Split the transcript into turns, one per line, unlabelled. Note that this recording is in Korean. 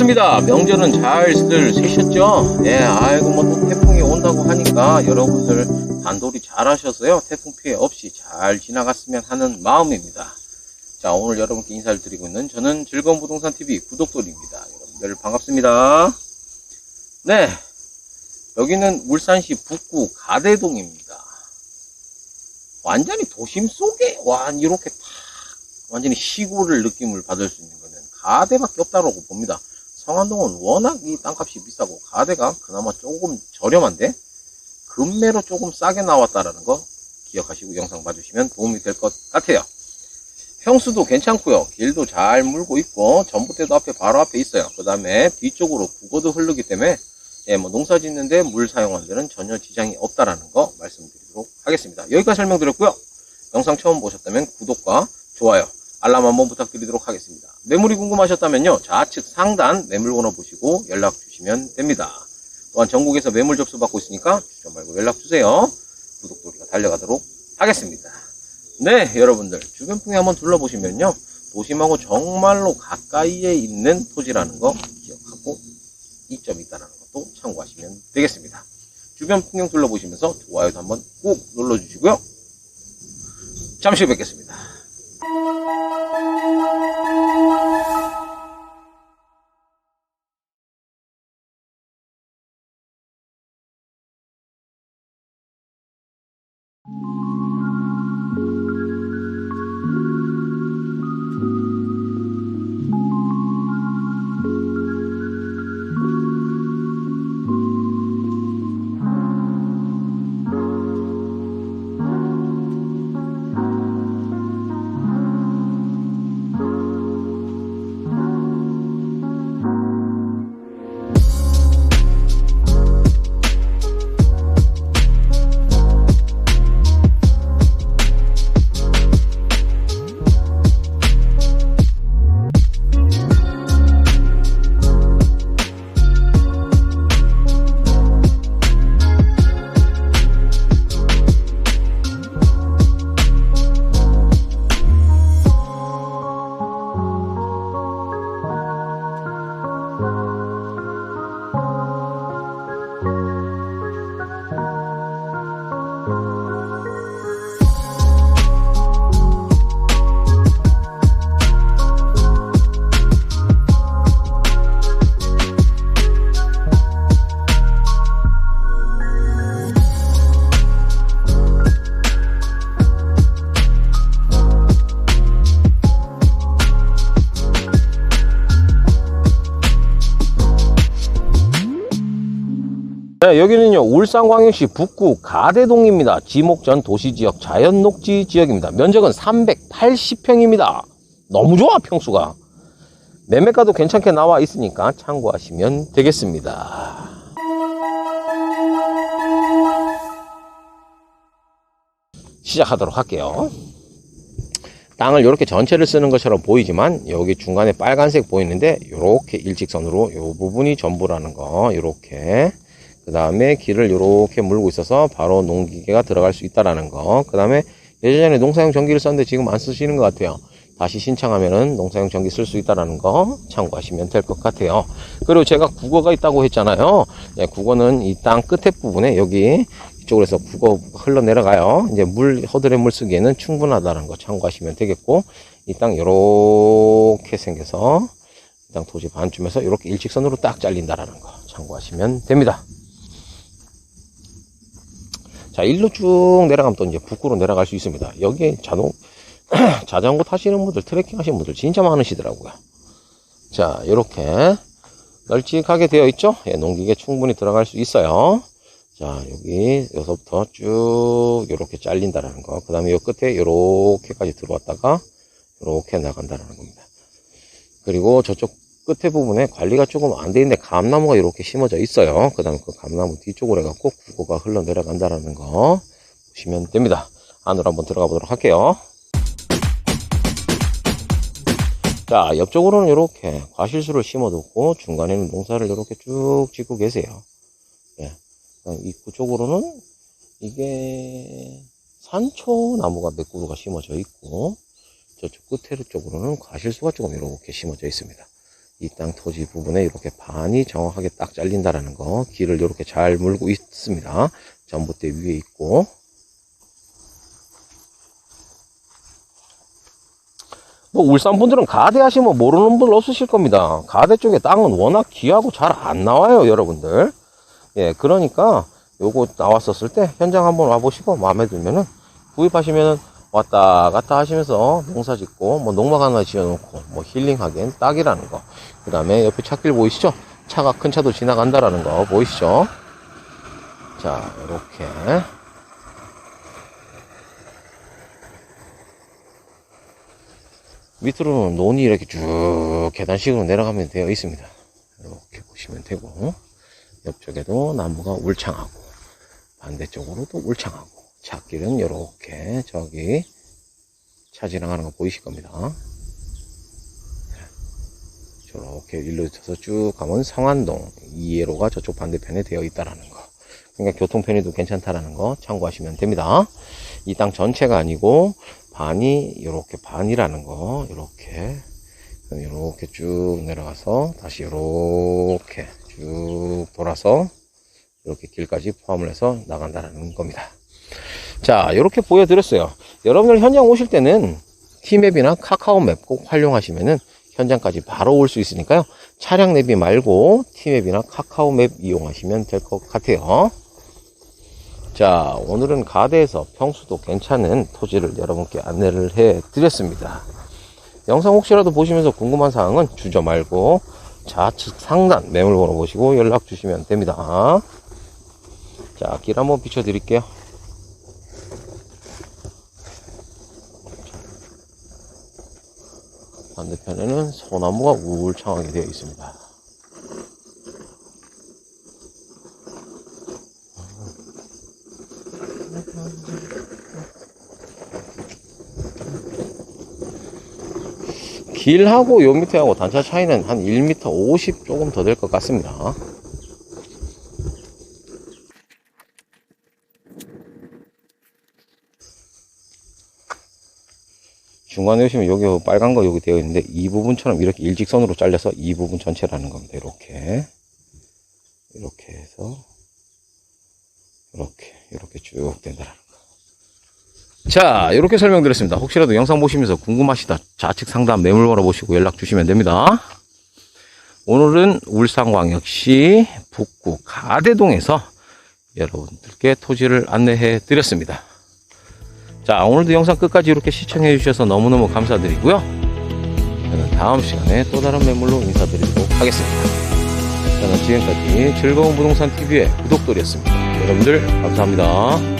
반갑습니다. 명절은 잘들 세셨죠? 예, 아이고, 뭐 또 태풍이 온다고 하니까 여러분들 단돌이 잘 하셔서요. 태풍 피해 없이 잘 지나갔으면 하는 마음입니다. 자, 오늘 여러분께 인사를 드리고 있는 저는 즐거운 부동산 TV 구독돌입니다. 여러분들 반갑습니다. 네. 여기는 울산시 북구 가대동입니다. 완전히 도심 속에, 와, 이렇게 탁, 완전히 시골을 느낌을 받을 수 있는 거는 가대밖에 없다고 봅니다. 성안동은 워낙 이 땅값이 비싸고 가대가 그나마 조금 저렴한데 금매로 조금 싸게 나왔다라는 거 기억하시고 영상 봐주시면 도움이 될 것 같아요. 평수도 괜찮고요. 길도 잘 물고 있고 전봇대도 앞에 바로 앞에 있어요. 그 다음에 뒤쪽으로 국어도 흐르기 때문에 예, 뭐 농사 짓는데 물 사용하는 데는 전혀 지장이 없다라는 거 말씀드리도록 하겠습니다. 여기까지 설명드렸고요. 영상 처음 보셨다면 구독과 좋아요, 알람 한번 부탁드리도록 하겠습니다. 매물이 궁금하셨다면요. 좌측 상단 매물번호 보시고 연락 주시면 됩니다. 또한 전국에서 매물 접수 받고 있으니까 주저 말고 연락 주세요. 구독도리가 달려가도록 하겠습니다. 네, 여러분들 주변 풍에 한번 둘러보시면요. 도심하고 정말로 가까이에 있는 토지라는 거 기억하고 이점이 있다는 것도 참고하시면 되겠습니다. 주변 풍경 둘러보시면서 좋아요도 한번 꾹 눌러주시고요. 잠시 후 뵙겠습니다. 네, 여기는요, 울산광역시 북구 가대동입니다. 지목전 도시지역 자연녹지 지역입니다. 면적은 380평입니다. 너무 좋아, 평수가. 매매가도 괜찮게 나와 있으니까 참고하시면 되겠습니다. 시작하도록 할게요. 땅을 이렇게 전체를 쓰는 것처럼 보이지만 여기 중간에 빨간색 보이는데 이렇게 일직선으로 이 부분이 전부라는 거 이렇게 그 다음에 길을 이렇게 물고 있어서 바로 농기계가 들어갈 수 있다라는 거. 그 다음에 예전에 농사용 전기를 썼는데 지금 안 쓰시는 것 같아요. 다시 신청하면은 농사용 전기 쓸 수 있다라는 거 참고하시면 될 것 같아요. 그리고 제가 국어가 있다고 했잖아요. 네, 국어는 이 땅 끝에 부분에 여기 이쪽으로 해서 국어 흘러 내려가요. 이제 물 허들의 물 쓰기에는 충분하다는 거 참고하시면 되겠고 이 땅 이렇게 생겨서 이 땅 토지 반쯤에서 이렇게 일직선으로 딱 잘린다라는 거 참고하시면 됩니다. 자, 일로 쭉 내려가면 또 이제 북구로 내려갈 수 있습니다. 여기에 자동, 자전거 타시는 분들, 트레킹 하시는 분들 진짜 많으시더라고요. 자, 이렇게 널찍하게 되어 있죠? 예, 농기계 충분히 들어갈 수 있어요. 자, 여기, 여기서부터 쭉 이렇게 잘린다라는 거. 그 다음에 요 끝에 이렇게까지 들어왔다가 이렇게 나간다라는 겁니다. 그리고 저쪽 끝에 부분에 관리가 조금 안 돼 있는데 감나무가 이렇게 심어져 있어요. 그 다음에 그 감나무 뒤쪽으로 해갖고 국어가 흘러 내려간다라는 거 보시면 됩니다. 안으로 한번 들어가 보도록 할게요. 자, 옆쪽으로는 이렇게 과실수를 심어뒀고 중간에는 농사를 이렇게 쭉 짓고 계세요. 예. 입구 쪽으로는 이게 산초 나무가 몇 그루가 심어져 있고 저쪽 끝에 쪽으로는 과실수가 조금 이렇게 심어져 있습니다. 이 땅 토지 부분에 이렇게 반이 정확하게 딱 잘린다라는 거 길을 이렇게 잘 물고 있습니다. 전봇대 위에 있고 뭐 울산 분들은 가대 하시면 모르는 분 없으실 겁니다. 가대 쪽에 땅은 워낙 귀하고 잘 안 나와요, 여러분들. 예, 그러니까 요거 나왔었을 때 현장 한번 와보시고 마음에 들면은 구입하시면은 왔다 갔다 하시면서 농사 짓고 뭐 농막 하나 지어놓고 뭐 힐링하기엔 딱이라는 거. 그 다음에 옆에 차길 보이시죠? 차가 큰 차도 지나간다라는 거 보이시죠? 자, 이렇게 밑으로는 논이 이렇게 쭉 계단식으로 내려가면 되어 있습니다. 이렇게 보시면 되고 옆쪽에도 나무가 울창하고 반대쪽으로도 울창하고 차길은 이렇게 저기 차 지나가는 거 보이실 겁니다. 저렇게 일로 쳐서 쭉 가면 성안동 2회로가 저쪽 반대편에 되어 있다라는 거. 그러니까 교통 편의도 괜찮다라는 거 참고하시면 됩니다. 이 땅 전체가 아니고 반이 이렇게 반이라는 거 이렇게 이렇게 쭉 내려가서 다시 이렇게 쭉 돌아서 이렇게 길까지 포함을 해서 나간다는 겁니다. 자, 이렇게 보여드렸어요. 여러분들 현장 오실 때는 티맵이나 카카오맵 꼭 활용하시면은 현장까지 바로 올 수 있으니까요. 차량 내비 말고 티맵이나 카카오맵 이용하시면 될 것 같아요. 자, 오늘은 가대에서 평수도 괜찮은 토지를 여러분께 안내를 해 드렸습니다. 영상 혹시라도 보시면서 궁금한 사항은 주저 말고 좌측 상단 매물번호 보시고 연락 주시면 됩니다. 자, 길 한번 비춰 드릴게요. 반대편에는 소나무가 울창하게 되어 있습니다. 길하고 요 밑에하고 단차 차이는 한 1m 50 조금 더 될 것 같습니다. 중간에 보시면 여기 빨간 거 여기 되어 있는데 이 부분처럼 이렇게 일직선으로 잘려서 이 부분 전체라는 겁니다. 이렇게 이렇게 해서 이렇게 이렇게 쭉 된다라는 거. 자 이렇게 설명드렸습니다. 혹시라도 영상 보시면서 궁금하시다 좌측 상단 매물번호 보시고 연락 주시면 됩니다. 오늘은 울산광역시 북구 가대동에서 여러분들께 토지를 안내해 드렸습니다. 자, 오늘도 영상 끝까지 이렇게 시청해 주셔서 너무너무 감사드리고요. 저는 다음 시간에 또 다른 매물로 인사드리도록 하겠습니다. 저는 지금까지 즐거운 부동산 TV의 구독돌이었습니다. 여러분들 감사합니다.